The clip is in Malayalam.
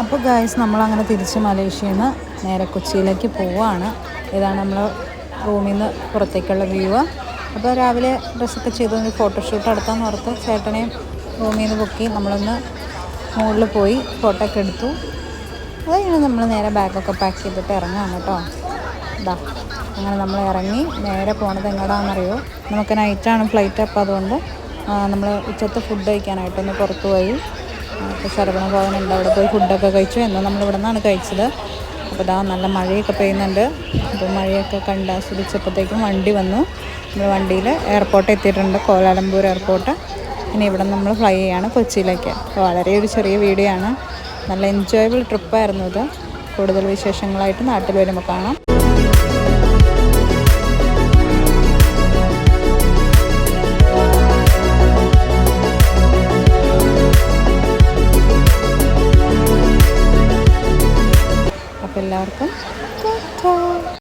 അപ്പോൾ ഗായ്സ് നമ്മളങ്ങനെ തിരിച്ച് മലേഷ്യയിൽ നിന്ന് നേരെ കൊച്ചിയിലേക്ക് പോവാണ്. ഇതാണ് നമ്മൾ റൂമിൽ നിന്ന് പുറത്തേക്കുള്ള വ്യൂ അപ്പോൾ രാവിലെ ഡ്രസ്സൊക്കെ ചെയ്ത് ഒരു ഫോട്ടോഷൂട്ട് നടത്താമെന്ന് ഓർത്ത് ചേട്ടനെയും റൂമിൽ നിന്ന് പൊക്കി നമ്മളൊന്ന് മുകളിൽ പോയി ഫോട്ടോ ഒക്കെ എടുത്തു. അത് കഴിഞ്ഞ് നമ്മൾ നേരെ ബാഗൊക്കെ പാക്ക് ചെയ്തിട്ട് ഇറങ്ങാം കേട്ടോ. ഇതാ അങ്ങനെ നമ്മൾ ഇറങ്ങി നേരെ പോണത് എങ്ങോട്ടാണെന്നറിയോ നമുക്ക് നൈറ്റാണ് ഫ്ലൈറ്റ് അപ്പോൾ അതുകൊണ്ട് നമ്മൾ ഉച്ചത്തെ ഫുഡ് കഴിക്കാനായിട്ടൊന്ന് പുറത്ത് പോയി. അപ്പോൾ ശരവണ ഭവനുണ്ട് അവിടെ പോയി ഫുഡൊക്കെ കഴിച്ചു. എന്നും നമ്മൾ ഇവിടെ നിന്നാണ് കഴിച്ചത്. അപ്പോൾ ഇതാ നല്ല മഴയൊക്കെ പെയ്യുന്നുണ്ട്. അപ്പോൾ മഴയൊക്കെ കണ്ട് ആസ്വദിച്ചപ്പോഴത്തേക്കും വണ്ടി വന്നു. നമ്മൾ വണ്ടിയിൽ എയർപോർട്ട് എത്തിയിട്ടുണ്ട് കോലാലംപൂർ എയർപോർട്ട് ഇനി ഇവിടെ നമ്മൾ ഫ്ലൈ ചെയ്യാണ് കൊച്ചിയിലേക്ക്. വളരെ ഒരു ചെറിയ വീഡിയോ ആണ്. നല്ല എൻജോയബിൾ ട്രിപ്പായിരുന്നു ഇത്. കൂടുതൽ വിശേഷങ്ങളായിട്ട് നാട്ടിൽ വരുമ്പോൾ കാണാം. എല്ലാവർക്കും